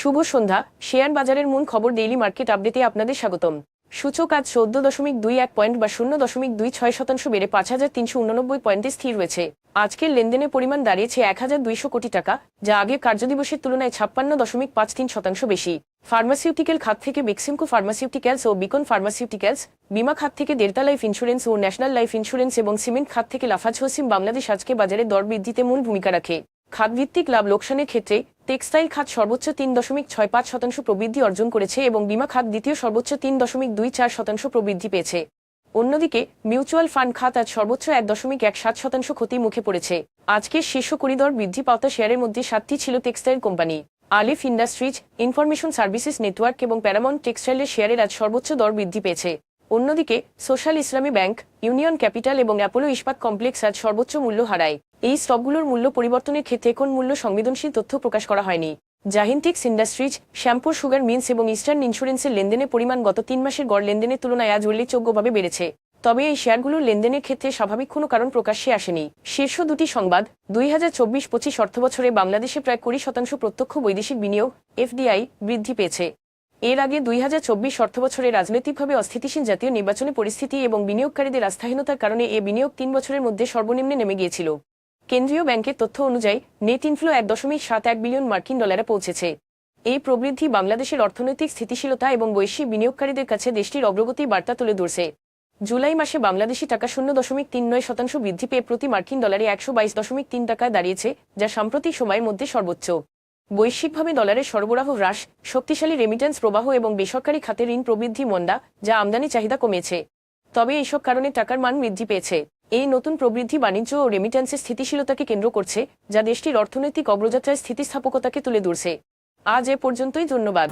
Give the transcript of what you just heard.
শুভ সন্ধ্যা। Share বাজারের মূল খবর ডেইলি মার্কেট আপডেটে আপনাদের স্বাগতম। সূচক আজ চোদ্দ দশমিক দুই এক পয়েন্ট বা শূন্য দশমিক দুই ছয় শতাংশ বেড়ে পাঁচ হাজার তিনশো উননব্বই পয়েন্টে স্থির রয়েছে আজকের লেনদেনের পরিমাণ দাঁড়িয়েছে এক হাজার দুইশো কোটি টাকা, যা আগের কার্যদিবসের তুলনায় ছাপ্পান্ন দশমিক পাঁচ তিন শতাংশ বেশি। ফার্মাসিউটিক্যাল খাত থেকে বেক্সিমকো ফার্মাসিউটিক্যালস ও বিকন ফার্মাসিউটিক্যালস, বিমা খাত থেকে দেড়তা লাইফ ইন্স্যুরেন্স ও ন্যাশনাল লাইফ ইন্স্যুরেন্স এবং সিমেন্ট খাত থেকে লাফাজ হোসিম বাংলাদেশ আজকে বাজারে দর বৃদ্ধিতে মূল ভূমিকা রাখে। খাতভিত্তিক লাভ লোকসানের ক্ষেত্রে টেক্সটাইল খাত সর্বোচ্চ তিন দশমিক ছয় পাঁচ শতাংশ প্রবৃদ্ধি অর্জন করেছে এবং বিমা খাত দ্বিতীয় সর্বোচ্চ তিন দশমিক দুই চার শতাংশ প্রবৃদ্ধি পেয়েছে। অন্যদিকে, মিউচুয়াল ফান্ড খাত আজ সর্বোচ্চ এক দশমিক এক সাত শতাংশ ক্ষতির মুখে পড়েছে। আজকের শীর্ষ করিডর বৃদ্ধি পাওয়া শেয়ারের মধ্যে সাতটি ছিল textile company. Alif industries, information services network এবং প্যারামাউন্ট টেক্সটাইলের শেয়ারের আজ সর্বোচ্চ দর বৃদ্ধি পেয়েছে। অন্যদিকে, Social Islami Bank, Union Capital এবং অ্যাপোলো ইস্পাত কমপ্লেক্স আজ সর্বোচ্চ মূল্য হারায়। এই স্টকগুলোর মূল্য পরিবর্তনের ক্ষেত্রে কোন মূল্য সংবেদনশীল তথ্য প্রকাশ করা হয়নি? Zahintex Industries, Shyampur, Sugar, Mills এবং ইস্টার্ন ইন্স্যুরেন্সের লেনদেনের পরিমাণ গত তিন মাসের গড় লেনদেনের তুলনায় আজ উল্লেখযোগ্যভাবে বেড়েছে। তবে এই শেয়ারগুলোর লেনদেনের ক্ষেত্রে স্বাভাবিক কোনো কারণ প্রকাশ্যে আসেনি। শীর্ষ দুটি সংবাদ, দুই হাজার চব্বিশ পঁচিশ অর্থবছরে বাংলাদেশে প্রায় কুড়ি শতাংশ প্রত্যক্ষ বৈদেশিক বিনিয়োগ, এফডিআই, বৃদ্ধি পেয়েছে। এর আগে দুই হাজার চব্বিশ অর্থবছরে রাজনৈতিকভাবে অস্থিতিশীল জাতীয় নির্বাচনী পরিস্থিতি এবং বিনিয়োগকারীদের আস্থাহীনতার কারণে এ বিনিয়োগ তিন বছরের মধ্যে সর্বনিম্নে নেমে গিয়েছিল। কেন্দ্রীয় ব্যাংকের তথ্য অনুযায়ী, নেট ইনফ্লো এক দশমিক সাত এক বিলিয়ন মার্কিন ডলারে পৌঁছেছে। এই প্রবৃদ্ধি বাংলাদেশের অর্থনৈতিক স্থিতিশীলতা এবং বৈশ্বিক বিনিয়োগকারীদের কাছে দেশটির অগ্রগতি বার্তা তুলে ধরছে। জুলাই মাসে বাংলাদেশি টাকা শূন্য দশমিক তিন নয় শতাংশ বৃদ্ধি পেয়ে প্রতি মার্কিন ডলারে একশো বাইশ দশমিক তিন টাকায় দাঁড়িয়েছে, যা সাম্প্রতিক সময়ের মধ্যে সর্বোচ্চ। বৈশ্বিকভাবে ডলারের সরবরাহ হ্রাস, শক্তিশালী রেমিটেন্স প্রবাহ এবং বেসরকারি খাতে ঋণ প্রবৃদ্ধি মন্দা, যা আমদানি চাহিদা কমেছে। তবে এইসব কারণে টাকার মান বৃদ্ধি পেয়েছে। এই নতুন প্রবৃদ্ধি বাণিজ্য ও রেমিটেন্সের স্থিতিশীলতাকে কেন্দ্র করছে, যা দেশটির অর্থনৈতিক অগ্রযাত্রায় স্থিতিস্থাপকতাকে তুলে ধরছে। আজ এ পর্যন্তই, ধন্যবাদ।